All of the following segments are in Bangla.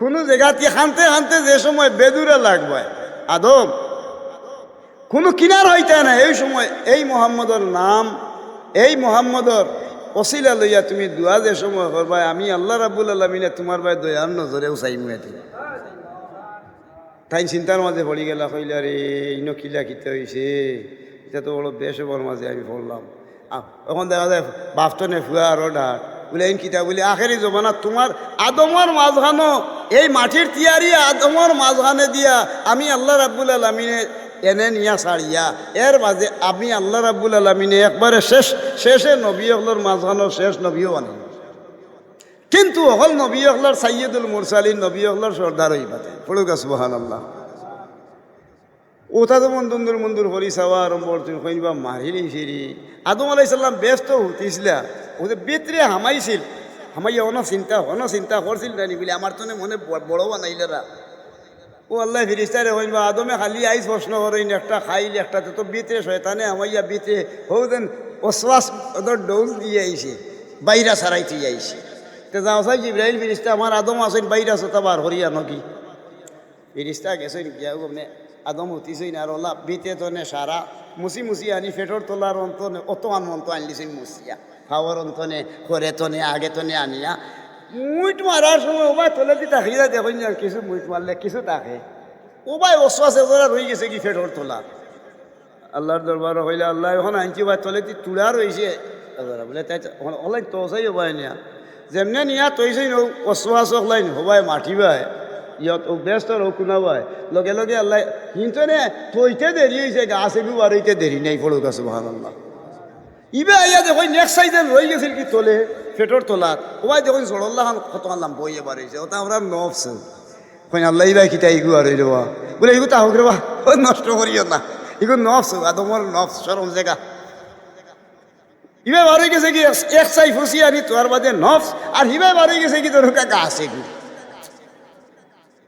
কোনো জায়গাতে হানতে হানতে যে সময় বেদুরে লাগবে আদম কোনো কিনার হইতে না, এই সময় এই মোহাম্মদর নাম, এই মোহাম্মদর অসিলা লইয়া তুমি দুয়া যে সময় করবা, আমি আল্লাহ রাবুল আলমিনে তোমার ভাই দয়ার নজরেও চাই মুয়াতি তাই চিন্তার মাঝে পড়ি গেলা, কইলা রে, ইনো কিলা কিতে হয়েছে এটা তো বড় বেশ মাঝে আমি পড়লাম। এখন দেখা যায় বাফটনে ফুয়া আরও ডাক। বলে এই কিতা বলে, আখেরি জমানা তোমার আদমর মাঝখানো, এই মাটির তিয়ারি আদমর মাঝখানে দিয়া আমি আল্লাহ রাব্বুল আলমিনে এনে নিয়া সারিয়া এর মাঝে আমি আল্লাহ রাব্বুল আলমিনে একবারে শেষ, শেষে নবী হলোর মাঝখানো শেষ নবীও বানাই কিন্তু অকল নবী অকলার সাইয়দুল মুরসালিন, নবী অকলার সর্দার হই পাতে পড়ুক সুবাহান আল্লাহ ওটা তো মন্দুর মন্দুর হরি সাওয়া আরম্ভ করছিল কইবা মারিলি ফিরি। আদম আলাই সাল্লাম ব্যস্ত হতিছিলা ওদের বেতরে হামাইছিল হামাইয়া অন চিন্তা অন চিন্তা করছিল জানি বলে আমার তো মনে বড় বানাইলেরা ও আল্লাহ ফিরিস্তারে হইন বা আদমে খালি আইস প্রশ্ন করেন, একটা খাইলে একটা তো বেতরে শয়তানে হামাইয়া বেতরে হৌদেন অশ্বাস ওদের ডোজ দিয়ে আইছে, বাইরা সারাইতে আইছে। তো যাও সাই ইব্রাহিম ফিরিস্তা আমার আদম আসেন বাইরা সতাবার হরিয়া নকি ফিরিস্তা গেছেন, গিয়া গমনে আদম হতিছই না আর ওলা বিতে তো নে সারা মুসি মুসি আনি, ফেটর তোলার অন্তনে অত আন মন্ত আনলিছেন মুসিয়া খাওয়ার অন্তনে করে তনে, আগে তনে আনিয়া মুইট মারার সময় ওবাই তোলে দি তাকি যা দেখুন কিছু মুইট মারলে কিছু তাকে ওবাই অশ্বাস এজরা রয়ে গেছে কি ফেটর তোলা। আল্লাহর দরবার হইলে আল্লাহ এখন আনছি ভাই তলে দি তুলা রয়েছে বলে, তাই ওলাই তোসাই ওবাই নিয়া। যেমনে নিয়া তৈছই নো, অশ্বাস ওলাই হবাই মাটিবাই। ইয়াত ও ব্যস্ত ও কুনাবাই। লগে লগে আল্লাহ কিন্তু নে তৈতে দেরি হয়েছে গাছ আর হইতে দেরি নেই পড়ো গাছ ভালো আল্লাহ ইবে আইয়া দেখো নেক্সট সাইডে রয়ে গেছিল কি তোলে, ফেটর তোলার ওবাই দেখুন জড়ল্লাহ খান কত আনলাম বইয়ে বাড়িছে ওটা আমরা নফস। কই আল্লাহ ইবাই কিতা ইগু আর রেবা বলে, ইগু তা হোক রেবা ও নষ্ট করিও না। ইগু নফস, আদমর নফস, সরম জায়গা। ইবে বাড়ি গেছে কি, এক সাই ফুসি আনি তোর বাদে নফস। আর হিবে বাড়ি গেছে কি, তোর কাকা আছে কি?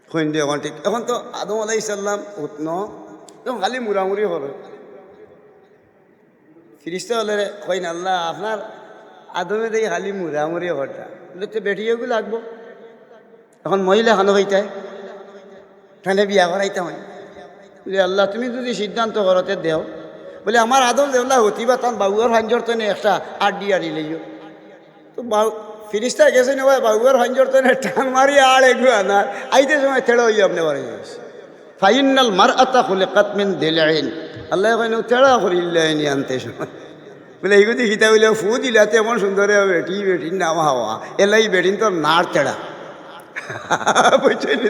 সন্ধ্যে এখন ঠিক এখন তো আদম আলাই সাল্লাম উৎন। খালি মুড়ামুড়ি হলো। ফিরিস্তে হলে কই না আল্লাহ, আপনার আদমে দেখি খালি মুড়ামুড়ি হরটা। বলে তো বেটিয়েও লাগবো। এখন মহিলা খানো হইতায়। তাহলে বিয়া করাইতে হয়। বলে, আল্লাহ, তুমি যদি সিদ্ধান্ত করতে দেও। বলে, আমার আদম দেওলা হতি বা তখন বাবুয়ার হাঞ্জর তো একটা আড্ডি আড়ি লইও। তো বাবু ফিরিস্তা গেছে না ভাই বাবুয়ার হাঞ্জর তো টান মারি আড় এগু আনার। আইতে সময় থেড়ো হইয়া আপনি বাড়ি ফাইনাল মার আতা খুলে কাতমিন দিলে আল্লাহ কইন তেড়া করিল্লাইনি আনতে। সময় বলে এইগুলি গীতা বলে ফু দিলাতে এমন সুন্দর বেটি, বেটির নাম হাওয়া। এলাই বেটিন তোর নাড় তেড়া। বুঝছেন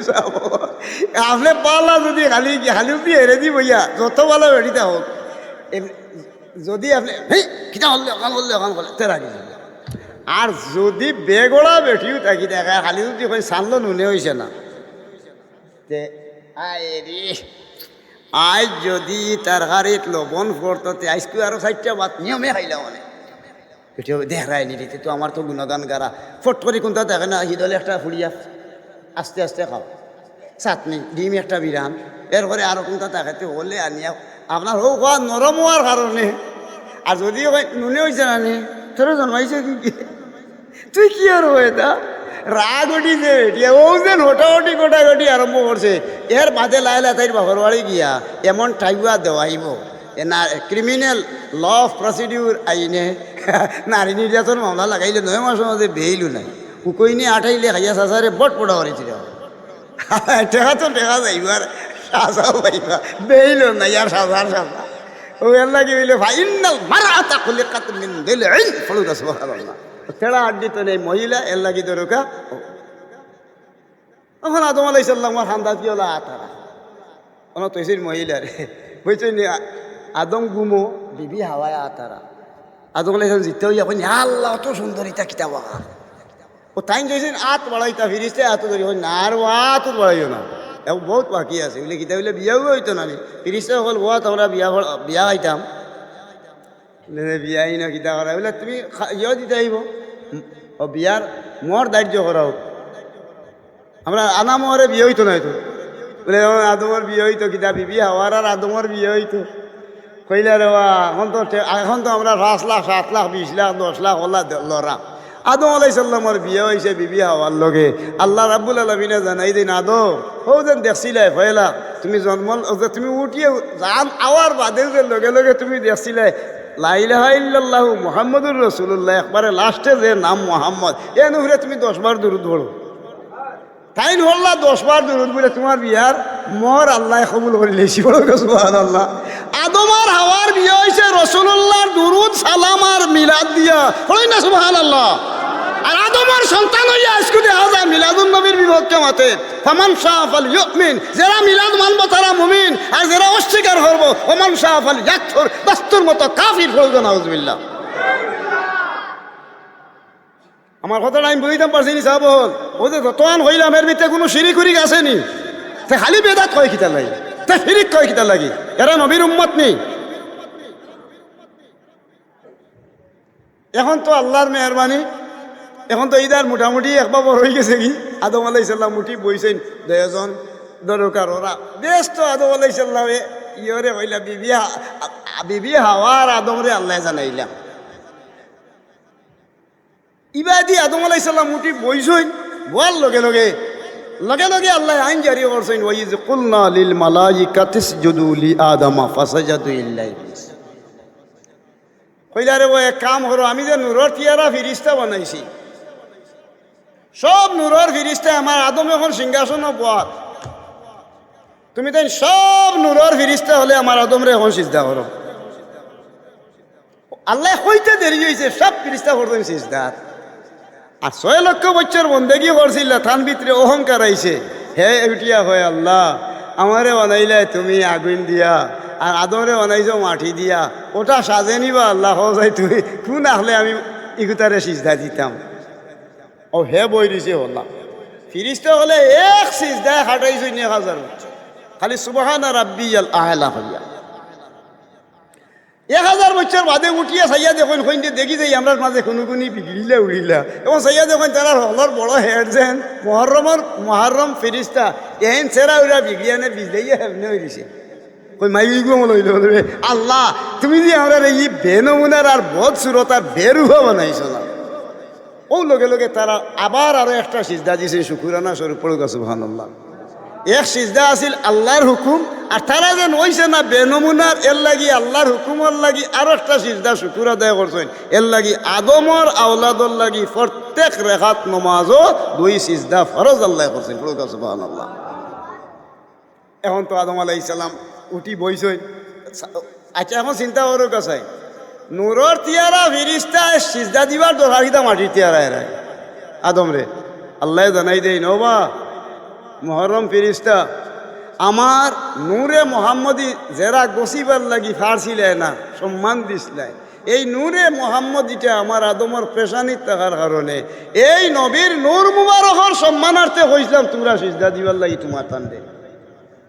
আপনি পালা যদি খালি খালি যদি হেরে দি বইয়া, যত ভালো বেটিতে হোক যদি আপনি, হেই, কিতা হল অকাল করলে অকাল করলে তেরা কিছু আর যদি বেগড়া বেঠিও থাকি, দেখা, খালি যদি সানলো নুনে হয়েছে না। তে, আয় আজ যদি তার তরকারিত লবণ পড়তে আজকে আরও চারটা ভাত নিয়মে খাইলাম মানে এটা দেখায় নি দিতে তো আমার তো গুণগান গারা ফট করে কোনটা দেখে না হিদলে একটা ফুড়িয়া আস্তে আস্তে খাও। চাটনি, ডিম একটা বিরান এরপরে আরও কোনটা দেখাতে হলে আনিয়া আপনার হোক হওয়া নরম হওয়ার কারণে আর যদি নুনে হয়েছে না নি? তোর জন্মাইছে কি তুই কি আর হয়ে দা রাগ উঠিছে ও যেন হোটাহটি গোটাগটি আরম্ভ করছে এর বাদে লাই লাই তাইর বাপর বাড়ি গিয়া এমন টাইবা দেওয়াইব না ক্রিমিনাল ল অফ প্রসিডিউর আইনে নারী নির্যাতন মামলা লাগাইলে নয় মাসের মধ্যে বেইলু নাই। উকইনি আঠাইলে খাইয়া সাসারে বট পোড়া করেছিল টেকা তো টেকা যাইবার সাজাও পাইবা। বেইলো না ইয়ার সাজার সাজা ও ফাইনাল মারা তা খুলে কাত মিন দিলে ফলুদা সুবহানাল্লাহ। তেড়া আড্ডি তো নেই, মহিলা এর লাগি দরকা এখন আদম আলাই সাল্লাম হান্দা কি হলো আতারা। অন তৈসির মহিলা রে। বুঝছেন আদম গুমো, বিবি হাওয়ায় আতারা। আদম আলাই সাল্লাম জিতে হইয়া কই আল্লাহ, অত সুন্দর ইতা কিতা বাবা ও তাই কইছেন, আত বাড়াইতা ফিরিস্তে, আত ধরি হয় না, আর আত বাড়াইও না। এখন বহুত বাকি আছে বলে কিতা বলে বিয়াও হইতো না নি। হল ওয়াত আমরা বিয়া বিয়া হইতাম। বিয়াই না কিতা করা। বলে তুমি ইয়ে দিতে আইব। ও বিয়ার মর দার্য করাও আমরা আনামরে বিয়ে হইতো না হয়তো বলে আদমর বিয়ে হইতো কিতা বিবি হওয়ার আর আদমর বিয়ে হইতো। কইলে রে এখন তো এখন তো আমরা পাঁচ লাখ, সাত লাখ, বিশ লাখ, দশ লাখ ওলা লড়া আদম আলাইসাল্লামর বিয়ে হয়েছে বিবি হওয়ার লগে। আল্লাহ রাব্বুল আলমিনে জানাই দিন, আদম, ও যেন দেখছিলে, ভয়লা, তুমি জন্ম তুমি উঠিয়ে, জান, আওয়ার বাদে যে লগে লগে তুমি দেখছিলে লাইলাহা মুহাম্মদুর রসুল্লাহ একবারে লাস্টে যে নাম মোহাম্মদ। এ নুহরে তুমি দশবার দূর ধরো তাই নহল্লা দশবার দূরত বলে তোমার বিয়ার মর আল্লাহ কবুল করে লেছি আল্লাহ আদমার হাওয়ার বিয়ে হয়েছে রসুল্লাহর দুরুদ, সালাম আর মিলাদ দিয়া। হই না সুবাহ আল্লাহ আর আদমার সন্তান হইয়া আজকে দেখা যায় মিলাদুল নবীর বিভক্ত মতে ফামান শাহ আল ইউমিন, যারা মিলাদ মানবো তারা মুমিন, আর যারা অস্বীকার করব ওমান শাহ আল ইয়াকফুর, বাস্তুর মতো কাফির ফলবে নাউজুবিল্লাহ। আমার কথাটা আমি বুঝিতাম পারছি নি, সাহেব। ও যে যতক্ষণ হইলাম, এর ভিতরে কোনো সিঁড়ি খুরি আসেনি সে খালি বেদাত কয় কিতা লাগি? তে ফিরিক কয় কিতা লাগি? এরা নবীর উম্মত নেই এখন তো আল্লাহর মেহরবানি। এখন তো ঈদার মোটামুটি একবার বড় হয়ে গেছে কি? আদম আলাইসাল্লাম মুঠি বইছেন দশজন দরকার ওরা। বেশ তো আদম আলাইসাল্লাম ইয়রে হইলা বিবি বিবি হাওয়ার আদমরে আল্লাহ জানাইলাম। ইবাদি আদম আলাইসাল্লাম উঠি বইছইন বল লগে লগে। লগে লগে আল্লাহ আইন জারি করছেন ওই যে কুলনা লিল মালাইকা তিসজুদু লি আদামা ফাসাজাদু ইল্লা ইবলিস কইলা রে ও এক কাম করো, আমি যে নূরর তিয়ারা ফিরিস্তা বানাইছি। সব নূরর ফিরিস্তা আমার আদম এখন সিংহাসন বয়াত তুমি তাই সব নূরর ফিরিস্তা হলে আমার আদমরে এখন সিজদা করো। আল্লাহ হইতে দেরি হয়েছে সব ফিরিস্তা করতেন সিজদার আর ছয় লক্ষ বছর বন্দেগি করছিল, থান ভিতরে অহংকার আইছে। হে উঠিয়া হয় আল্লাহ, আমারে বানাইলে তুমি আগুন দিয়া, আর আদমরে বানাইছো মাটি দিয়া। ওটা সাজে নিবা আল্লাহ যাই তুমি, কোন আসলে আমি ইগুতারে সিজদা দিতাম? ও হে বই দিছে হল্লা। ফিরিস্তে হলে এক সিজদায় হাঁটাইছো নিয়ে হাজার খালি সুবাহানা রাব্বি আল আহলা হইয়া। এক হাজার বছর বাদে উঠিয়া সাইয়া দেখুন কইতে দেখি যাই আমরা মাঝে কোনো কোনি বিগড়িলা উড়িলা এবং সাইয়া দেখুন তারা হলর বড় হেড যেন মহরমর মহরম ফিরিস্তা এহেন সেরা উড়া বিগড়িয়া নে বিজদাইয়া হেবনে হইছে কই মাই গো হইল আল্লাহ, তুমি যে আমরা এই বেনমুনার আর বদ সুরত আর বেরুহা বানাইছো না। ও লগে লগে তারা আবার আরও একটা সিজদা দিছে শুকুরানা স্বরূপ পড়ে গেছে ভানুল্লাহ এক সিজদা আছিল আল্লাহর হুকুম, আর তারা যেন হইছে না বেনমুনার, এর লাগি আল্লাহর হুকুমর লাগি আরও একটা সিজদা শুকুর আদায় করছেন। এর লাগি আদমর আওলাদর লাগি প্রত্যেক রেখাত নমাজও দুই সিজদা ফরজ আল্লাহ করছেন। গেছে ভানুল্লাহ এখন তো আদম আলাই ইসালাম উঠি বইছই আচ্ছা এখন চিন্তা করো কাছাই। নূরর তিয়ারা ফিরিস্তা সিজদা দিবার দরকার মাটির তিয়ারা এরাই আদম রে, আল্লাহ জানাই দেই নবা মহরম ফিরিস্তা, আমার নূরে মোহাম্মদী জেরা গসিবার লাগি ফারছিলে না, সম্মান দিসলাই এই নূরে মোহাম্মদীটা আমার আদমর পেশানিত থাকার কারণে। এই নবীর নূর মুবারকর সম্মানার্থে হইছিলাম তোমরা সিজদা দিবার লাগি তোমার তান্ডে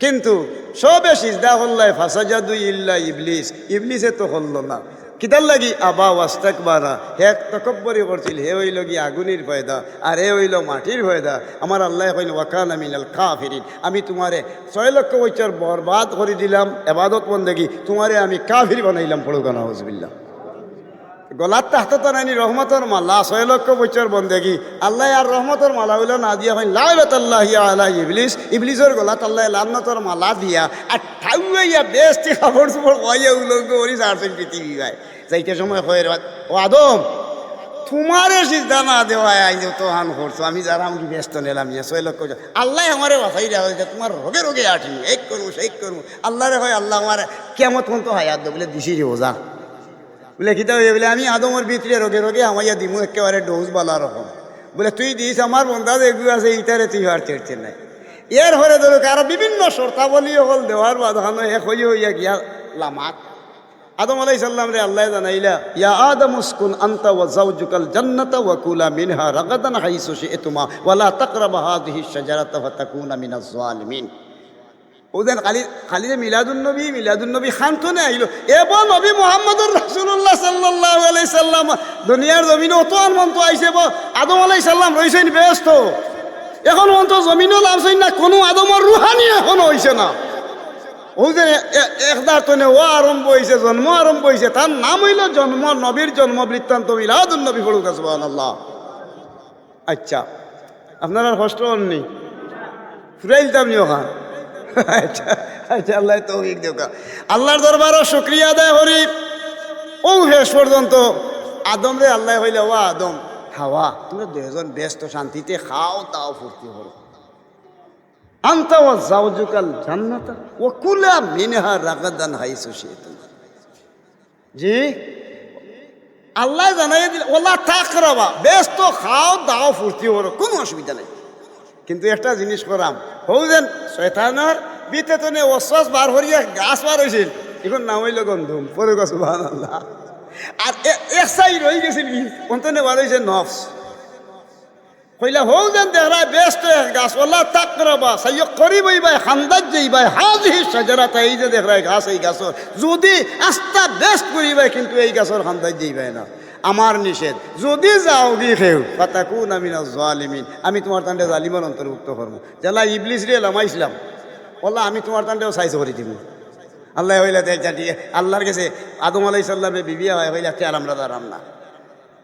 কিন্তু সবে সিজদা হল্লাই ফাসাজাদু ইল্লা ইবলিস। ইবলিসে তো হল্ল না। কিতার লাগি? আবা ওয়াস্তাক বারা হে তকব্বরি করছিল হে হইল গি আগুনের ফয়দা, আর হে হইল মাটির ফয়দা। আমার আল্লাহ কইল, ওয়াকান আমিনাল কাফিরিন। আমি তোমারে ছয় লক্ষ বছর বরবাদ করে দিলাম, এবাদত বন্দেগি, তোমারে আমি কাফির বানাইলাম পড়ুগানা হজবিল্লা গলার তাহতে তো নাইনি, রহমতর মালা, ছয় লক্ষ বছর বন্দেগি। আল্লাহ আর রহমতর মালা হইল না দিয়া হয় লাইলাতাল্লাহ আল্লাহ ইবলিস। ইবলিসের গলাত আল্লাহ লান্নতর মালা দিয়া, আর ঠাউয়া বেস্তি খাবার চুপড় কইয়া উলঙ্গ করি সারছেন পৃথিবী ভাই। যাইতে সময় হয়ে ও আদম তোমারে সিদ্ধা না দেওয়া আইন তো হান করছ। আমি যারা আমি ব্যস্ত নিলাম ইয়ে ছয় লক্ষ আল্লাহ আমারে বাসাই দেওয়া হয়েছে, তোমার রোগে রোগে আঠি এক করব, সেই করব। আল্লাহরে হয়, আল্লাহ আমার কেমন তো হয়? আর বলে, দিছি রে ওজা। বলে, কিতা হয়ে বলে, আমি আদমর ভিতরে রোগে রোগে আমাইয়া দিমু, একেবারে ডোজ বালা রকম। বলে, তুই দিস, আমার বন্ধা এগুলো আছে ইটারে তুই আর চেড়ছে নাই। এর হরে ধরো আরও বিভিন্ন শর্তাবলী হল, দেওয়ার বাধানো, এক হইয়া গিয়া লামাক আদম আলাই সাল্লাম রে আল্লাহ জানাইলা, ইয়া আদম উসকুন আনতা ওয়া যাওজুকাল জান্নাতা ওয়া কুলা মিনহা রাগাদান হাইসু শি'তুমা ওয়ালা তাকরাবা হাযিহি শাজারাতা ফাতাকুনা মিনাজ জালিমিন ওদের খালি খালি যে মিলাদুন নবী মিলাদুন নবী খান তো না আইলো। এবার নবী মোহাম্মদুর রাসূলুল্লাহ সাল্লাল্লাহু আলাইহি সাল্লাম দুনিয়ার জমিনে অত আনমন্ত আইছে ব, আদম আলাইহিস সালাম রইছেন ব্যস্ত। এখন অন্ত জমিনও লাভছেন না, কোনো আদমর রুহানি এখন হইছে না। এ- একদার তনে ও আরম্ভ হয়েছে জন্ম আরম্ভ হয়েছে তার নাম হইল জন্ম নবীর জন্ম বৃত্তান্ত মিলাদুন নবী ফড়ুক সুবহানাল্লাহ। আচ্ছা আপনার আর কষ্ট হননি? ফুরাইলতাম নি ওখান? আচ্ছা আচ্ছা আল্লাহ তৌফিক দেওকা আল্লাহর দরবারও শুক্রিয়া আদায় করি। ও শেষ পর্যন্ত আদম রে, আল্লাহ হইলে ও আদম। হাওয়া তোমরা দুজন ব্যস্ত শান্তিতে খাও, তাও ফুর্তি করো। আন্তা ও জাউজুকাল জান্নাতা। ও কুলা মিনহা রাগাদান হাইসু শিতুম জি? আল্লাহ জানাই দিল, ওলা থাক রাবা ব্যস্ত খাও, দাও, ফুর্তি করো, কোনো অসুবিধা নেই। কিন্তু একটা জিনিস করাম হৌ যেন শয়তানের বিতে তো নে অশ্বাস বার হরিয়া গাছ বার হয়েছিল এখন নাম হইল গন্ধম পরে গছ আর এক সাইড রয়ে গেছিল অন্তনে বার হয়েছে নফস। কইলা হৌ যেন ব্যস্ত এক গাছ। ওলা তাক করবা সাইয় করিবই ভাই খান্দাজ যেই ভাই হাজি সাজারাতা এই যে দেখরা গাছ এই গাছর যদি আস্তা ব্যস্ত করিবাই কিন্তু এই গাছর খান্দাজ যেই ভাই না। আমার নিষেধ। যদি যাও গি খেউ পাতাকু নামি না জালিমিন। আমি তোমার তান্ডে জালিমের অন্তর্ভুক্ত করব। জেলা ইবলিস রে লামাইছিলাম ওলা, আমি তোমার তান্ডেও সাইজ করে দিব আল্লাহ হইলা দেখ আল্লাহর কাছে আদম আলাই সাল্লামে বিবিয়া হয়, হইলা তে আরাম রাজা রাম না।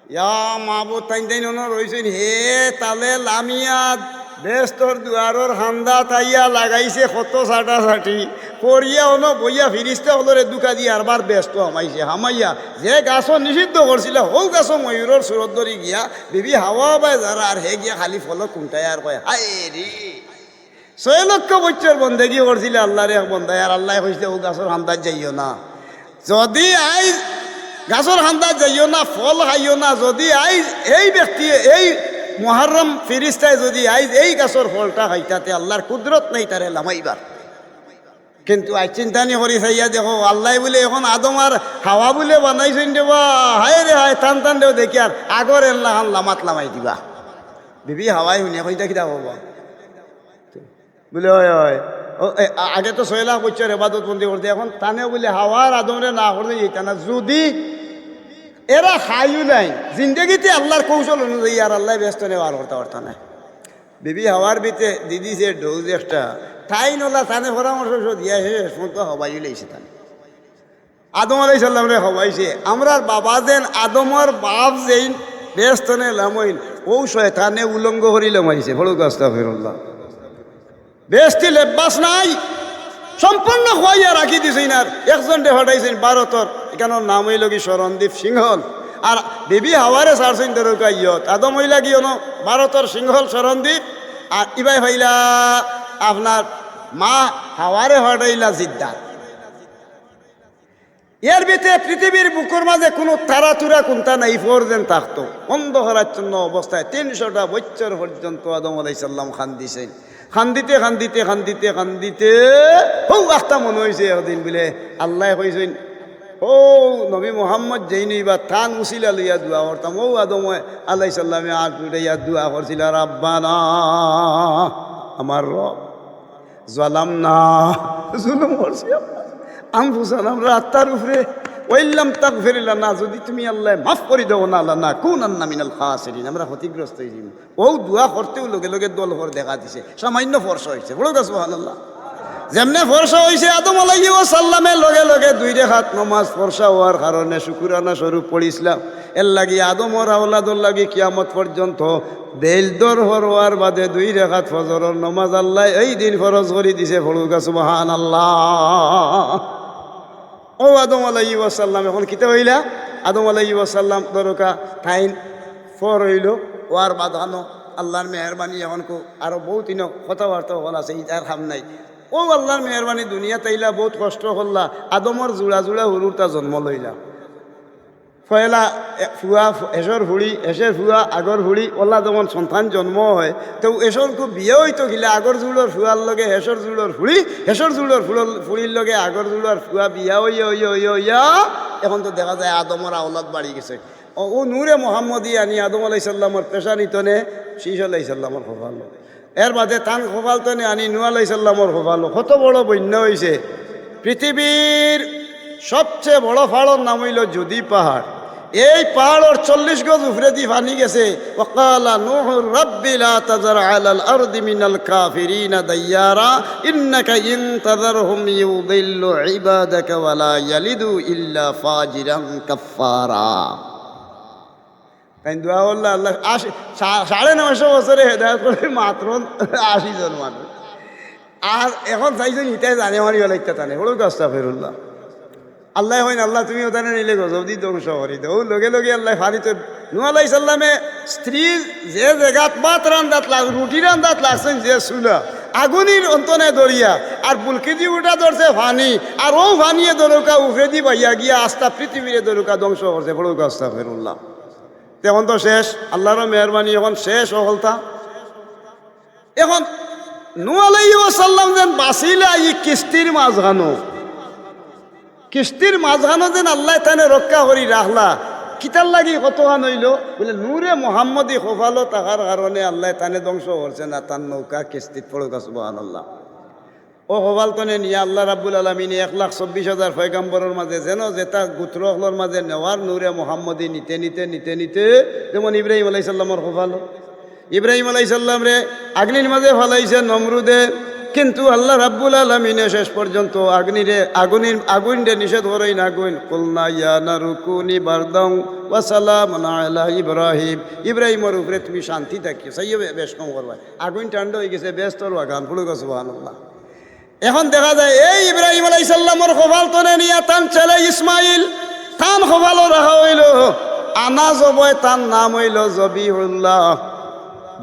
ইয়া মাহবুব তাইন তাইন অন রইছেন। হে তালে লামিয়াত বেস্তর দুয়ারর হান্দা তাইয়া লাগাইছে কত সাটা সাটি করিয়া অন বইয়া ফিরিস্তে হলরে দুকা দিয়ে আরবার ব্যস্ত হামাইছে। হামাইয়া, যে গাছ নিষিদ্ধ করছিল, হৌ গাছ ময়ূরের সুরত ধরি গিয়া, বিবি হাওয়া বাই যারা আর হে গিয়া খালি ফল কুমটাই আর কয়, হায় রে। ছয় লক্ষ বছর বন্দেগি করছিলে আল্লাহর এক বন্দায় আর আল্লাহ কইছে ও গাছের হান্দার যাইও না। যদি আই গাছের হান্দার যাইও না, ফল খাইও না, যদি আই, এই ব্যক্তি, এই মহারম ফিরিস্তায় যদি আই, এই গাছের ফলটা খাইতাতে আল্লাহর কুদরত নেই তারে লামাইবার কিন্তু আই চিন্তা নি করি চাইয়া দেখো, আল্লাহ বলে এখন আদম আর হাওয়া বলে বানাইছেন দেবা হায় রে হায়, টান টান দেও দেখি আর আগর এল্লা লামাত লামাই দিবা। বিবি হাওয়াই শুনিয়া কইতা কিতা হবা? বলে, হয় হয়। আগে তো লাখ বছর এবাদত বন্দি করতে এখন তানে বলে হাওয়ার আদমরে না করতে যেত না যদি এরা খাইও নাই, জিন্দগিতে আল্লাহর কৌশল অনুযায়ী আর আল্লাহ ব্যস্ত নেওয়ার করতে পারত না। বিবি হাওয়ার বিতে দিদি সে ডোজ একটা তাই নলা তানে পরামর্শ দিয়া শেষ মতো হবাই লাইছে তানে। আদম আলাই সাল্লাম রে হবাইছে, আমরার বাবা যেন আদমর বাপ যেইন, ব্যস্ত নে লামইন, ও শয়তানে উলঙ্গ করি লামাইছে ফড়ুক আস্তা ফিরুল্লাহ বেশটি লেব্বাস নাই, সম্পূর্ণ খুয়াইয়া রাখি দিছেন আর। একজন ডে হটাইছেন ভারতর, এখানোর নাম হইল কি শরণদীপ সিংহল। আর বেবি হাওয়ারে সারছেন দরকা ইয়ত। আদম হইলা কি হনো ভারতর সিংহল শরণদীপ? আর ইবাই হইলা আপনার মা হাওয়ারে হটাইলা জিদ্দার এর ভিতরে পৃথিবীর বুকুর মাঝে কোনো তারা তুরা কোনটা নাই যেন থাকতো। অন্ধকারাচ্ছন্ন অবস্থায় তিনশোটা বছর পর্যন্ত আদম আলাইসাল্লাম খান দিছেন খান্দিতে খান্দিতে খান্দিতে খান্দিতে। হৌ আখটা মনে হয়েছে একদিন বলে। আল্লাহ কইছেন ও নবী মোহাম্মদ যেইনি বা থান উচিলা লইয়া দোয়া করতাম ও আদম আল্লাহ সাল্লামে আট উঠাইয়া দোয়া করছিল রাব্বানা আমার রব জলাম না, জুলুম করছি আনফুসান আমরা আত্মার উপরে ওইল্লাম তাক ফেরিলা না যদি তুমি আল্লাহ মাফ করে দেবো না আল্লাহ না কোন আন্না মিনাল খাসিরিন। আমরা ক্ষতিগ্রস্ত হয়েছি ও দোয়া করতেও লগে লগে দল হর দেখা দিছে। সামান্য ফর্স হয়েছে বড় গাছ আল্লাহ যেমনে ফর্সা হয়েছে আদম আলাইহি সাল্লামের লগে লগে দুই রেখাত নমাজ ফর্সা হওয়ার কারণে শুকুরানা স্বরূপ পড়িছিলাম এর লাগি আদমর আওলাদর লাগি কিয়ামত পর্যন্ত বেলদর হরওয়ার বাদে দুই রেখাত ফজরের নমাজ আল্লাহ এই দিন ফরজ করে দিছে। ফড়ুকা সুবহান আল্লাহ ও আদম আলাই ওয়াসাল্লাম, এখন কিতা হইলা? আদম আলাই ওয়াসাল্লাম দরকা ঠাইন ফর হইল, ওয়ার বাঁধানো, আল্লাহর মেহরবানি এখন কো, আরও বহুত ইন কথাবার্তা হল আছে ইটার হাম নাই। ও আল্লাহর মেহরবানি দুনিয়া তাইলা বহুত কষ্ট হল্লা আদমর জোড়া জোড়া হুরুরটা জন্ম লইলা। ফয়লা ফুয়া এসর ফুড়ি এসের ফুয়া, আগর ফুড়ি ওলা যেমন সন্তান জন্ম হয়। তো এসর খুব বিয়ে হইতো গিলা আগর জুড়োর ফুয়ার লগে হেসর জুড়োর ফুড়ি হেসর জুড়োর ফুড়র ফুড়ির লগে আগর জুড়োর ফুয়া বিয়া হইয়া হইয়া হইয়া হইয়া এখন তো দেখা যায় আদমর আওলাদ বাড়ি গেছে। ও ও নূরে মোহাম্মদী আনি আদম আলাইসাল্লামর পেশা নিতনে শীষ আলাইসাল্লামর খোফালো এর বাদে তান খোফালতনে আনি নু আলাইসাল্লামর খোফালো কত বড় বন্যা হয়েছে পৃথিবীর সবচেয়ে বড় পাহাড়ের নাম হইল যদি পাহাড়। এই পাহাড়ের চল্লিশ গজ উপরে দিয়ে পানি গেছে। ওকালা আলাল ইন ইয়ালিদু ইল্লা আশি সাড়ে নয়শো বছরে হেদায়ত করে মাত্র আশি জন মানুষ। আর এখন চাইছেন ইটাই জানে মারি গেল ইত্যা টানে হলো গাছটা ফেরুল্লাহ। আল্লাহ হয় না, আল্লাহ তুমি ওখানে নিলে গজব দি ধ্বংস করি দেও লগে লগে আল্লাহ ফারিত নু আলাই সাল্লামে স্ত্রী যে জায়গাত ভাত রান্দাত লাগ রুটি রান্দাত লাগছেন যে চুলা আগুনির অন্তনে দরিয়া আর বুলকিদি উঠা ধরছে ফানি আর ও ফানিয়ে দরকা উফরে দি ভাইয়া গিয়া আস্তা পৃথিবীরে দরকা ধ্বংস করছে। বড় গাছটা ফেরুল্লাহ এখন তো শেষ, আল্লাহর মেহরবানি এখন শেষ হলতা এখন নু আলাই সাল্লাম যেন বাঁচিলা ই কিস্তির মাঝখানো কিস্তির মাঝখানো যেন আল্লাহ তানে রক্ষা করি রাখলা কিতার লাগি কতখান হইল বলে নূরে মোহাম্মদী খোফালো তাহার কারণে আল্লাহ তানে ধ্বংস করছে না, তার নৌকা কিস্তিত পড়ুক সুবাহান আল্লাহ ও হবাল তনে নিয়ে আল্লাহ রাব্বুল আলমিনী, এক লাখ চব্বিশ হাজার ফয়গাম্বরের মাঝে যেন যেটা গুত্রহলর মাঝে নেওয়ার নূরে মোহাম্মদী নিতে নিতে নিতে নিতে, যেমন ইব্রাহিম আলাইসাল্লামর খোফালো ইব্রাহিম আলাইসাল্লাম রে, আগ্নির মাঝে ফলাইছে নমরুদে কিন্তু আল্লাহ রাব্বুল আলমিনে শেষ পর্যন্ত আগ্নিরে, আগুনির আগুন রে নিষেধ করেই না আগুন। কুলনা ইয়া না রুকুনি বারদং ওয়াসালাম আলা ইব্রাহিম। ইব্রাহিমের উপরে তুমি শান্তি থাকি সাইয়ে বেশ কম করবা। আগুন ঠান্ডা হয়ে গেছে বেশ তোর গান ফুড়ে গেছে আল্লাহ এখন দেখা যায়, এই ইব্রাহিম আলাই সাল্লামর খোফাল তনে নিয়ে তান ছেলে ইসমাইল। তান খোফালও রাখা হইল। আনা জবয় তার নাম হইল জবিহুল্লাহ।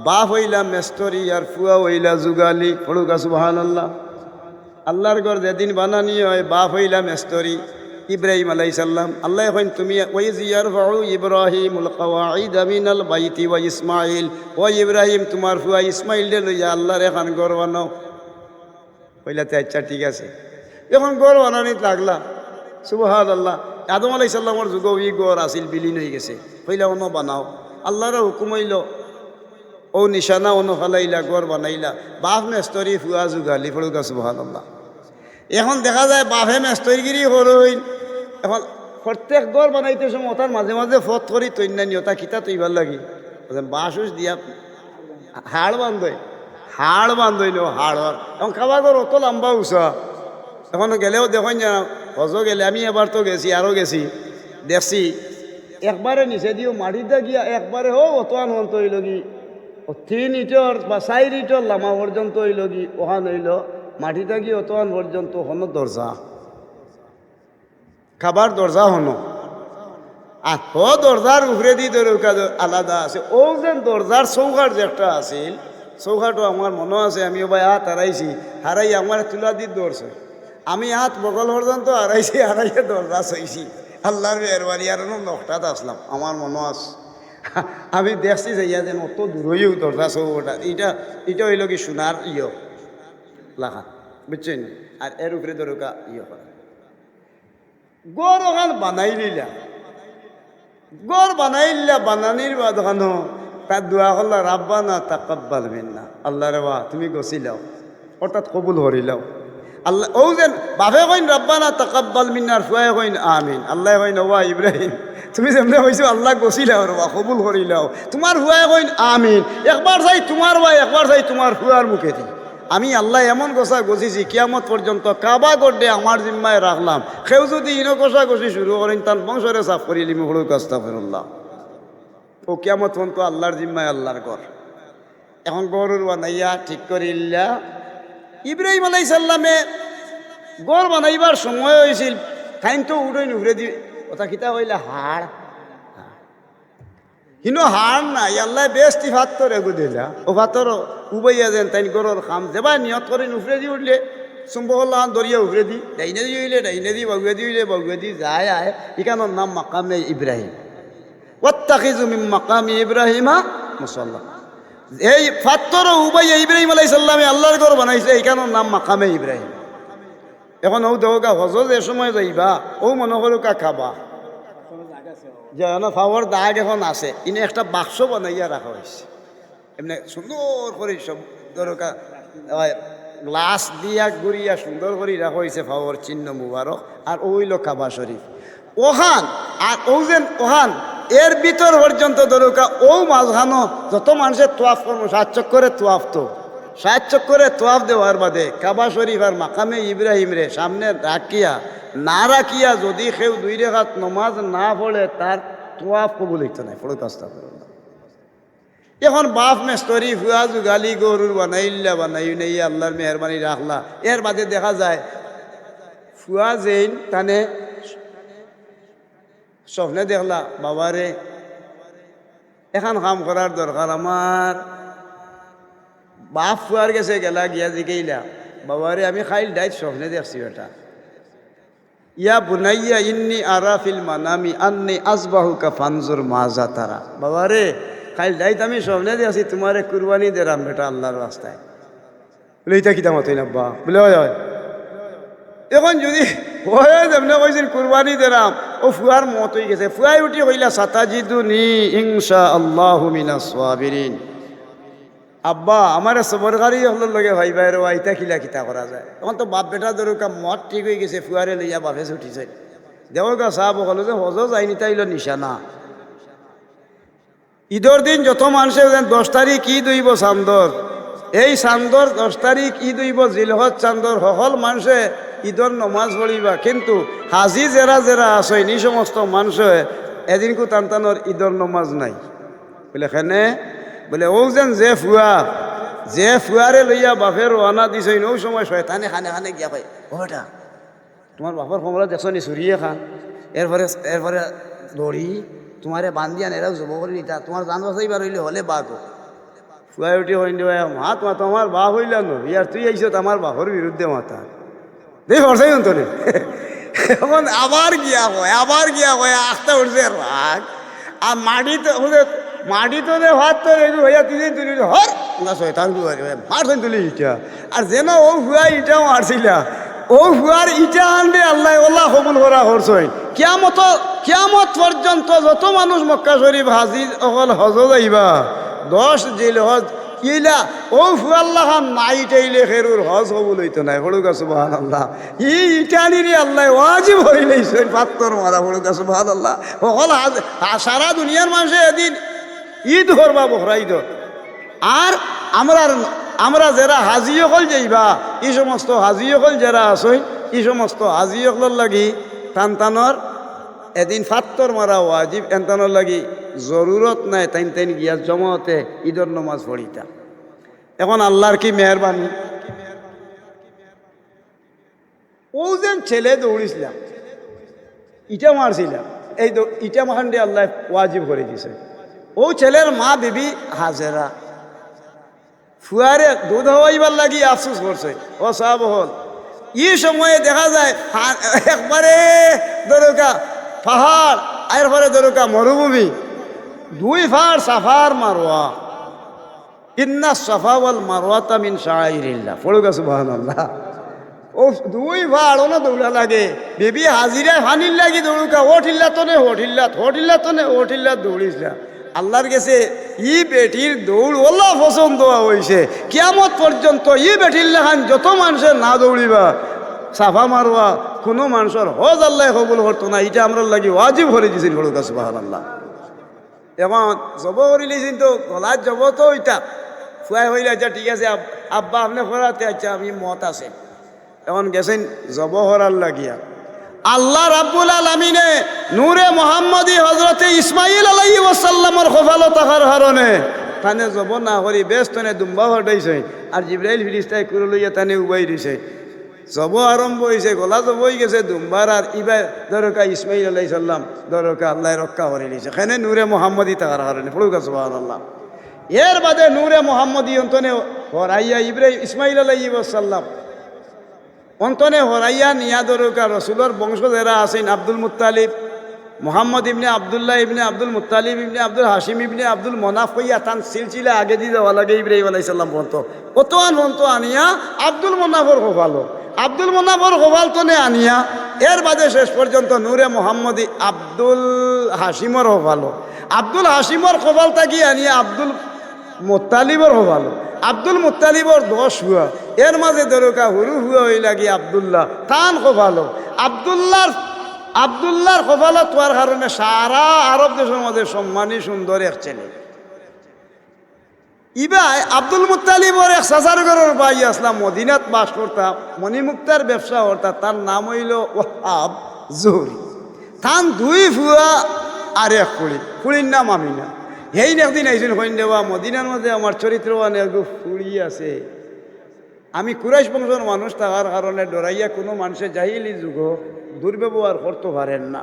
বাপ হইলা মেস্তরি আর ফুয়া হইলা যুগালি। ফড়ুকা সুবাহান আল্লাহ আল্লাহর ঘর যেদিন বানানি হয়, বাপ হইলা মেস্তরি। ইব্রাহিম আলাই সাল্লাম আল্লাহ এখন তুমি ওই জিয়ার ফাউ ইব্রাহিম কওয়াইদ আমিনাল বাইতি ওয়া ইসমাইল ও ইব্রাহিম, তোমার ফুয়া ইসমাইল রে লইয়া আল্লাহর এখন ঘর বানাও। কইলাতে আচ্ছা ঠিক আছে। এখন গড় বানানিত লাগলা। সুবহান আল্লাহ আদম আলাই সাল্লামর যুগ ই গড় আসিল বিলীন হয়ে গেছে। কইলা অন্য বানাও। আল্লাহর হুকুম হইল ও নিশানা অন্য ফালাইলা গড় বানাইলা। বাপ মেস্তরি ফুয়া যুগালি ফড়ুকা সুবহান আল্লাহ এখন দেখা যায় বাপে মেস্তরিগিরি হরইন এখন প্রত্যেক গড় বানাইতে সময় তার মাঝে মাঝে ফত করি তৈন্যানি ওটা কিতা তৈবার লাগি। বাঁশুস দিয়া হাড় বান্ধই, হাড় বান্ধইল হাড়র এখন খাওয়া ঘর অত লম্বা উষা এখন গেলেও দেখুন না হজ গেলে আমি এবার তো গেছি আরও গেছি। দেখছি একবারে নিচে দিও মাটিতে গিয়া একবারে হো অত আনন্ত হইল তিন ইটর বা চার ইটর লামা পর্যন্ত হইল কি ওখান হইল মাটিতে গিয়ে অতহান পর্যন্ত হন দরজা খাবার দরজা হনো? আর ও দরজার উপরে দি দরকার আলাদা আছে। ও যে দরজার চৌকার যে একটা আছিল চৌকাটো আমার মনে আছে আমি ভাই হাত হারাইছি হারাই আমার তুলা দি দৌড়ছে আমি হাত বগল পর্যন্ত হারাইছি হারাইয়ে দরজা চইছি। আল্লাহর মেহরবানি আর নকটাত আসলাম আমার মনে আছে। আমি দেখছি যে ইয়া যেন অত দূরইও দরজা চৌকটা এটা এটা হইল কি সোনার ইয়। লাখা বুঝছেন আর এর উপরে দরকার ইয়ে করা গড় ওখান বানাই নিলা গড় বানাইলা বানানির বা খানো তার দোয়া করলা রাব্বা না তাকাব্বাল না আল্লাহ রে বা তুমি গছিলাও অর্থাৎ কবুল হরিলাও আল্লাহ ও যেন বাপে কইন রাব্বা না তাকাব্বাল মিন্নার ফুয়াই কইন, আমিন। আল্লাহ কইন, ওয়া ইব্রাহিম, তুমি যেমনি কইছো আল্লাহ গছিলাও রবা কবুল করিলাও। তোমার ফুয়াই কইন, আমিন। একবার চাই তোমার ভাই একবার চাই তোমার ফুয়ার মুখে দি। আমি আল্লাহ এমন গোসা গছিছি কিয়ামত পর্যন্ত কাবা গড্ডে আমার জিম্মায় রাখলাম। সেও যদি ইনো গোসা গছি শুরু করেন তার বংশরে সাফ করিলি মুহুড়ু কাস্তা ফেরুল্লাহ ও কিয়ামত পর্যন্ত আল্লাহর জিম্মায় আল্লাহর ঘর। এখন গরুর বানাইয়া ঠিক করিল্লা। ইব্রাহিম আলাই সাল্লামে গড় বানাইবার সময় হয়েছিল খাইন তো উড়ই নুঘুরে দি ওটা কিতা হইলে হাড় হিনো হাড় নাই, আল্লাহ বেস্তি ভাতর এগু দিলা ও ভাতর উবাইয়া যেন তাই গরুর খাম দেবা নিয়ত করে নুফরে দি উঠলে চুম্বকল্লাহান দরিয়া উফরে দি, ডাইনে দি হইলে ডাইনে দি, বাগুয়ে দি হইলে বাগুয়ে দি, যায়, আয়। ইকানোর নাম মাকামে ইব্রাহিম। ওয়াত্তাখিজু মিন মাকামি ইব্রাহিমা মুসাল্লাহ এই ফাত্তর উবাইয়া ইব্রাহিম আলাই সাল্লামে আল্লাহর ঘর বানাইছে এইখানোর নাম মাকামে ইব্রাহিম। এখন ও দেওগা হজ যে সময় যাইবা, ও মনে করুকা খাবা। যে ফাওয়ার দাগ এখন আছে, ইনে একটা বাক্স বানাইয়া রাখা হয়েছে। এমনি সুন্দর করে সব দরকার গ্লাস দিয়া গুড়িয়া সুন্দর করে রাখা হয়েছে ফাওয়ার চিহ্ন মুবারক, আর ওইল কাবা শরীফ। ওহান আর যেন ওহান এর ভিতর পর্যন্ত দরকার ও মাঝখানো যত মানুষের তোয়াফ করব, সাত চক্করে তোয়াফ তো। সাত চক্করে তোয়াফ দেওয়ার বাদে কাবা শরীফ আর মাকামে ইব্রাহিম রে, সামনে রাখিয়া, না রাখিয়া যদি কেউ দুই রেখাত নমাজ না পড়ে, তার তোয়াফ কবুল হইতে নাই। পড়ে কাজটা এখন বাপ মেস্তরি, ফুয়া যুগালি, গরুর বানাইল্লা বানাই, নেই, আল্লাহর মেহরবানি রাখলা। এর বাদে দেখা যায়, ফুয়া জেইন তানে স্বপ্নে দেখলা বাবারে এখন কাম করার দরকার আমার বাপ ফুয়ার গেছে গেলা, গিয়া জিকেইলা বাবারে আমি খাইল ডাইত স্বপ্নে দেখছি এটা ইয়া বুনাইয়া ইন্নি আরাফিল মানামি আন্নি আসবাহুকা ফানজুর মাজা তারা বাবারে খাইল ডাইত আমি স্বপ্নে দেখছি তোমারে কুরবানি দেরাম বেটা আল্লাহর রাস্তায় বলে এটা কিতা মতই নাব্বা বলে হয় এখন যদি হয়ে যেমনি কইছেন কুরবানি দেরাম ও ফুয়ার মত হয়ে গেছে। ফুয়াই উঠি হইলা সাতাজিদু নি ইনশা আল্লাহু মিনাস সাবিরিন। আব্বা, আমার সবরকারী হলোর লগে ভাই ভাইয়ের আইতা খিলা খিতা করা যায়। তখন তো বাপ বেটা দরকা মত ঠিক হয়ে গেছে ফুয়ারে লইয়া বাপে উঠিছে। দেওয়ার গা সাহাব হলো যে হজ যায়নি তাইল নিশানা। ঈদর দিন যত মানুষের দশ তারিখ ঈদ হইব চান্দর এই চান্দর দশ তারিখ ঈদ হইব জিলহত চান্দর সকল মানুষে ঈদর নমাজ পড়িবা কিন্তু হাজি জেরা জেরা আছে নি সমস্ত মানুষে এদিনকু টানটানোর ঈদর নমাজ নাই। বলে খেনে, বলে ও যেন যে ফুয়া যে ফুয়ারে লইয়া বাপে রওনা দিছে ওই সময় শয়তানে খানে খানে গিয়া পাই ও বেটা তোমার বাপর কমলা দেখছ নি চুরিয়ে খান? এরপরে এরপরে দড়ি তোমারে বান্ধিয়া নেরাও জব করে নিতা তোমার জান বাসাইবার হইলে হলে বাঘ। ফুয়াই উঠি হইনি মা তোমার তোমার বাপ হইলা নো ইয়ার তুই আইস আমার বাপর বিরুদ্ধে মাতা। দেখ হরসাই তো এখন আবার গিয়া হয় আবার গিয়া হয় আস্তে উঠছে, রাগ। আর মাটিতে ওদের মাটিতে দে ভাত তো রেডি হইয়া তুই তুলি হর, না শয়তান মারছেন তুলি ইটা। আর যেন ও ফুয়া ইটাও মারছিলা ও ফুয়ার ইটা আনবে আল্লাহ ওল্লাহ কবুল করা হরছই কিয়ামত কিয়ামত পর্যন্ত যত মানুষ মক্কা শরীফ হাজির অকল হজ যাইবা দশ জিল হজ ইলা ও ফুয়াল্লাহ নাই টাইলে খেরুর হজ হবুল হইতো নাই হড়ুকা সুবাহান আল্লাহ ই ইটানিরে আল্লাহ ওয়াজিব হই লাইছেন পাত্তর মারা হড়ুকা সুবাহান আল্লাহ অকল হাজ- সারা দুনিয়ার মানুষে এদিন ঈদ করবা বহরা ঈদ আর আমরা আমরা যারা হাজি অকল যাইবা এই সমস্ত হাজি অকল যারা আসই এই সমস্ত হাজি অকলের লাগি টান টানর এদিন ফাত্তর মারা ওয়াজিব এনতানোর লাগি জরুরত নাই, তাইন তাইন গিয়া জমাতে, ঈদর নমাজ পড়িতা। এখন আল্লাহর কি মেহরবানি? ও যেন ছেলে দৌড়িছিলাম ইটা মারছিলাম এই ইটা দিয়ে আল্লাহ ওয়াজিব করে দিছে। ও ছেলের মা বিবি হাজেরা, ফুয়ারে দুধ হওয়াইবার লাগি আফসোস করছে। ও সব হল ই সময়ে দেখা যায় একবারে দরকা, পাহাড় আর পরে দরকা মরুভূমি। দুই ফার সাফার মারোয়া। ইন্না সাফা ওয়াল মারওয়াতা মিন শাআইরিল্লাহ পড়ুগা সুবহানাল্লাহ। ও দুই ভাড় না দৌড়া লাগে। বেবি হাজিরায় হানির লাগি দৌড়ুকা। ওঠিল্লা তনে ওঠিল্লা ওঠিল্লা তনে ওঠিল্লা দৌড়িছিলা আল্লাহর গেছে ই বেটির দৌড় ওলা পছন্দ হয়েছে কিয়ামত পর্যন্ত ই বেটির লেখান যত মানুষের না দৌড়িবা, সাফা মারবা কোনো মানুষের হজ আল্লাহ কবুল করতো না। এটা আমরা লাগি ওয়াজিব করে দিয়েছিল হলুকা সুবাহ আল্লাহ এবং জব করিলেছেন তো, গলার জব তো ওইটা। ফুয়াই হইলে আচ্ছা ঠিক আছে আব্বা আপনি করাতে আচ্ছা আমি মত আছে। এখন গেছেন জব হরার লাগিয়া। আল্লাহ রাব্বুল আলমিনে নূরে মোহাম্মদী হজরতে ইসমাইল আলাই ওসাল্লামর থাকার কারণে তানে জব না করি বেশ তনে দুম্বা হটাইছে। আর জিব্রাইল ফিরিস্তাই করে তানে উবাই দিছে। জব আরম্ভ হয়েছে গলা জব হয়ে গেছে, দুম্বার আর ইবার দরকা ইসমাইল আলাই সাল্লাম দরকা আল্লাহ রক্ষা করে দিয়েছে এখানে নূরে মোহাম্মদী থাকার কারণে ফলুকা সুবাহ আল্লাহ এর বাদে নূরে মোহাম্মদী অন্তনে হরাইয়া ইব্রাহিম ইসমাইল আলাই সাল্লাম অন্তনে হরাইয়া নিয়া দরকা রসুলোর বংশ যারা আছেন আব্দুল মুতালিব মোহাম্মদ ইবনে আবদুল্লাহ ইবনে আব্দুল মুতালিব ইবনে আব্দুল হাসিম ইবনে আব্দুল মনাফ হইয়া তান সিলসিলা আগে দিয়ে দেওয়া লাগে ইব্রাহিম আলাইসাল্লাম পর্যন্ত। অতোয়ান পর্যন্ত আনিয়া আব্দুল মনাফর হোভালো আব্দুল মনাফর তনে আনিয়া, এর বাদে শেষ পর্যন্ত নূরে মোহাম্মদী আব্দুল হাসিমর হোভালো আব্দুল হাসিমর খোভাল থাকি আনিয়া আব্দুল মোত্তালিবর হবালো আব্দুল মুত্তালিবর দশ হুয়া, এর মাঝে দরকা হুরু হুয়া হই লাগি আবদুল্লাহ তান কভালো আবদুল্লাহর আবদুল্লাহর কভালো তোয়ার কারণে সারা আরব দেশের মধ্যে সম্মানী সুন্দর এক ছেলে। ইবাই আব্দুল মুত্তালিবর এক সাজার ঘরের ভাই আসলাম, মদিনাত বাস করতাম মণিমুক্তার ব্যবসা করতাম তার নাম হইল ওহাব জহুরি। তান দুই ফুয়া আর এক কুড়ি কুড়ির নাম আমি আমিনা এই একদিন আইসুন হইন দেওয়া, মদিনার মধ্যে আমার চরিত্রবান একটু ফুড়ি আছে। আমি কুরাইশ বংশের মানুষ থাকার কারণে ডরাইয়া কোনো মানুষের জাহিলি যুগ দুর্ব্যবহার করতে পারেন না।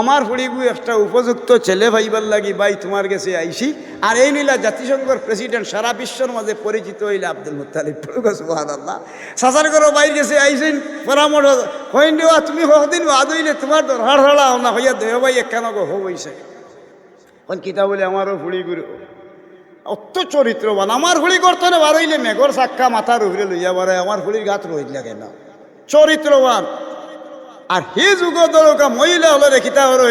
আমার ফুড়িগু একটা উপযুক্ত ছেলে ভাইবার লাগি ভাই তোমার কাছে আইসি আর এই নিলা জাতিসংঘর প্রেসিডেন্ট সারা বিশ্বর মাঝে পরিচিত হইলে আব্দুল মুতালিব আল্লাহ সাসার করো বাইর গেছে আইসিন পরামর্শ হইন তুমি কদিন বাদ হইলে তোমার দরকার হলা না, হইয়া দেহ ভাই কেন গো হইছে কোন কিতা বলে, আমারও ফুড়ি গুরু অত চরিত্রবান। আমার হুড়ি করতে বারইলে মেঘর সাক্কা মাথার উপরে লইয়া বারে আমার হুড়ির গাত রইল লাগে না চরিত্রবান। আর হে যুগ দরকা মহিলা হলে খিতা হর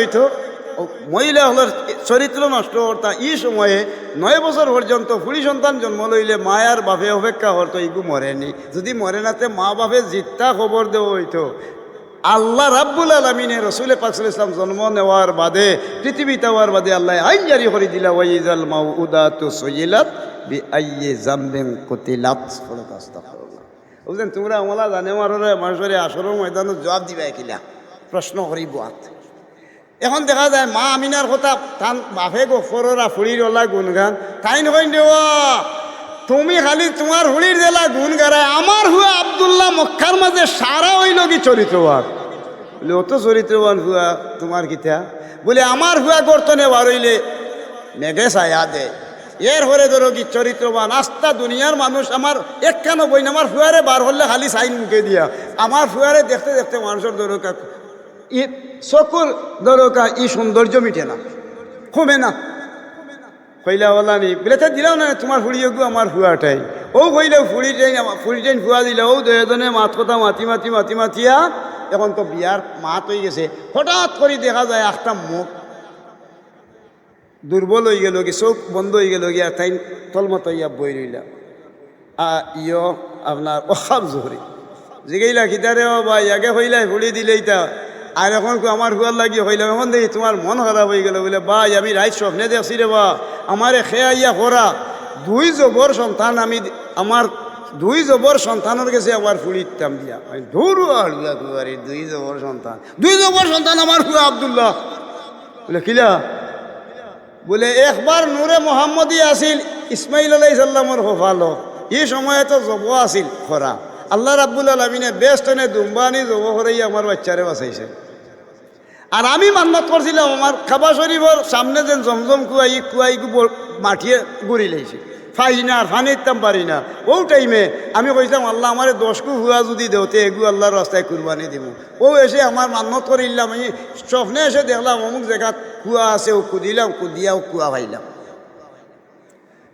মহিলা হলের চরিত্র নষ্ট হতা ই সময়ে নয় বছর পর্যন্ত ফুড়ি সন্তান জন্ম লইলে মায়ার বাপে অপেক্ষা হতো ইগু মরেনি। যদি মরে নাতে মা বাপে জিত্তা খবর দেওয়া হইতো। আল্লাহ রাব্বুল আলমিনে রসুল পাকসুল ইসলাম জন্ম নেওয়ার বাদে পৃথিবীতে হওয়ার বাদে আল্লাহ আইন জারি করে দিলা, ওয়াইজাল মাউ উদা তু বি আইয়ে জামবেন কতিলাত। আস্তাগফিরুল্লাহ বুঝলেন, তোমরা আমলা জানে মাররে মানুষের আসরের ময়দানত জবাব দিবা কিলা প্রশ্ন করিব আত এখন দেখা যায়, মা আমিনার কথা তান বাপে গফররা ফুড়ির ওলা গুনগান তাই দেওয়া তুমি খালি তোমার হুড়ির জেলা গুণ গারায় আমার হুয়া আবদুল্লাহ মক্কার মাঝে সারা হইল কি চরিত্রবান বলে, অত চরিত্রবান হুয়া তোমার কিতা? বলে আমার হুয়া গর্তনে বার হইলে মেঘে ছায়া দে। এর হরে ধরো কি চরিত্রবান? আস্তা দুনিয়ার মানুষ আমার একখানো বই না, আমার ফুয়ারে বার হলে খালি সাইন মুখে দিয়া। আমার ফুয়ারে দেখতে দেখতে মানুষের দরকার ই চকুর দরকার ই সৌন্দর্য মিটে না, কমে না। কইলা ওলা নি বলে তো দিলাও না, তোমার ফুড়িয়ে গু আমার ফুয়াটাই। ও কইলে, ফুড়ি ট্রেন ফুড়ি ট্রেন ফুয়া দিলে, ও দুজনে মাত কথা মাতি মাতি মাতি মাতিয়া, এখন তো বিয়ার মাত হয়ে গেছে। হঠাৎ করে দেখা যায় একটা মুখ দুর্বল হয়ে গেল কি, চোখ বন্ধ হয়ে গেল গিয়া তাই তলমত ইয়া বই রইলা। আ, ইয় আপনার অখাব জহরি। জিগাইলা খিতারে ও ভাই, আগে হইলাই ফুড়ি দিলে ইতা আর এখন আমার হুয়ার লাগি হইলাম এখন দেখি তোমার মন খারাপ হয়ে গেল, বলে, ভাই, আমি রাইত স্বপ্নে দেখছি রে বা, আমারে খেয়া ইয়া করা। দুই জবর সন্তান আমি আমার দুই জবর সন্তানের কাছে আমার ফুড়ি ইত্তাম দিয়া। আমি ধরু আর দুই জবর সন্তান, দুই জবর সন্তান আমার হুয়া আবদুল্লাহ। বলে কিলা বলে, একবার নূরে মোহাম্মদী আসিল, ইসমাইল আলাই সাল্লামর হোফালো। এই সময়ে তো জব আসিল খরা। আল্লাহ রাব্বুল আলমিনে বেষ্টনে দুম্বানি জব করেই আমার বাচ্চারে বাঁচাইছে। আর আমি মান্নত করছিলাম, আমার খাবা শরীফর সামনে যেন জমজম কুয়াই কুয়াই মাঠিয়ে গুড়ি লাইছে। ফাই না আর ফানি ইতাম পারি না ও টাইমে আমি কইতাম আল্লাহ আমার দশকু হুয়া যদি দেওতে এগু আল্লাহর রাস্তায় কুরবানি দিব ও এসে আমার মান্নত করিলাম, আমি স্বপ্নে এসে দেখলাম, অমুক জায়গাত কুয়া আছে, ও কুদিলাম, কুদিয়া, ও কুয়া ভাইলাম।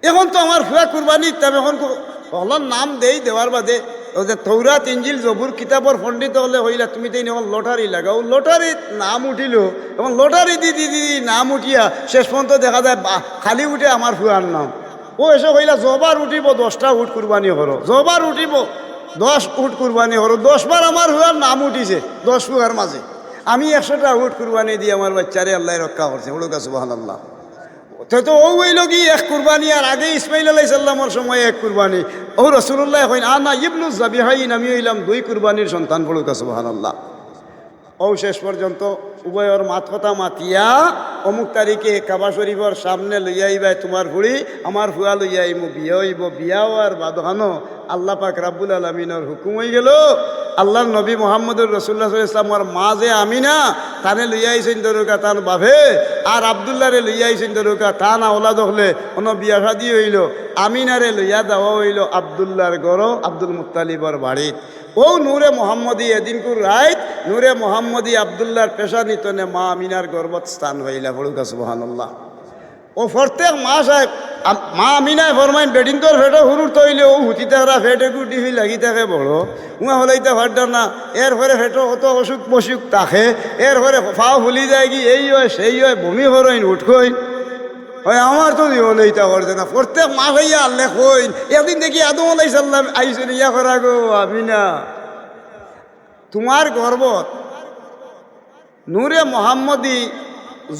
এখন তো আমার হুয়া কুরবানি ইতাম এখন হলার নাম দেই, দেওয়ার বাদে, ও যে তৌরা তিনজিল জবুর, কিতাবর পণ্ডিত হলে হইলা, তুমি তাই এখন লটারি লাগাও। লটারিত নাম উঠিল এবং লটারি দি দি নাম উঠিয়া শেষ পর্যন্ত দেখা যায় খালি উঠে আমার হুয়ার নাম। ও এসে হইলা জবার উঠিব, দশটা উঠ কুরবানি হরো জবার উঠিব, দশ উঠ কুরবানি হরো দশবার আমার হুয়ার নাম উঠিছে, দশ হুয়ার মাঝে। আমি একশোটা উঠ কুরবানি দিয়ে আমার বাচ্চারে আল্লাহ রক্ষা করছে। উড়ুকা সুবাহান আল্লাহ তো তো ও হইল কি, এক কুরবানি, আর আগে ইসমাইল আলাই সাল্লামর সময় এক কুরবানি। ও রসুল্লাহ হইন, আনা ইবনু জাবিহাইন, আমি হইলাম দুই কুরবানির সন্তান পড়ুকা সুবাহান আল্লাহ ও শেষ পর্যন্ত উভয়ের মাত কথা মাতিয়া। অমুক তারিখে কাবা শরীফর সামনে লইয়াইবাই তোমার ভুড়ি আমার ফুয়া লইয়াইমু বিয়া হইব, বিয়া হওয়ার বাদহানো আল্লাহ পাক রাব্বুল আলমিনের হুকুম হয়ে গেল। আল্লাহর নবী মোহাম্মদুর রসুল্লাহ ইসলামর মা যে আমিনা, তানে লইয়াইছেন দরুকা তান বাভে আর আবদুল্লারে লইয়াইছেন দরুকা তা না ওলাদ হলে অন্য বিয়া শাদি হইল, আমিনারে লইয়া দেওয়া হইল আবদুল্লার গড় আব্দুল মুতালিবর বাড়িত ও নূরে মোহাম্মদী এদিনকুর রাইত, নূরে মোহাম্মদী আবদুল্লাহর পেশা নিতনে মা আমিনার গর্বত স্থান হইলা বড়ুকা সুবহানাল্লাহ। ও প্রত্যেক মা সাহেব মা আমিনায় ফরমাইন বেডিং তোর ফেটো হুরুর তৈলে, ও হুতি তারা ফেটে গুটি হই লাগি থাকে বড় উয়া হলাইতে ফাড্ডা না এর পরে ফেটো অত অসুখ বসুখ তাকে এর পরে ফাও ফুলি যায় কি এই হয়, সেই হয়, বমি হরইন উঠকইন ওই আমার তো দিও লইতা করছে না। প্রত্যেক মাস হইয়া আল্লে কইন একদিন দেখি আদম আলাই সাল্লাম আইসেন ইয়া করা গো আমিনা, তোমার গর্বত নূরে মোহাম্মদী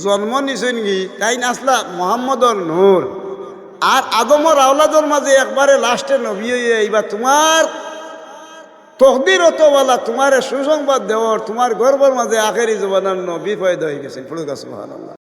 জন্ম নিছেন কি? তাই নাসলা মোহাম্মদর নূর। আর আদমর আওলাদর মাঝে একবারে লাস্টে নবী হইয়া এইবার তোমার তকদির অতওয়ালা তোমার সুসংবাদ দেওয়ার, তোমার গর্বর মাঝে আখেরি জবানার নবী পয়দা হয়ে গেছেন। ফুলুকা সুবহানাল্লাহ।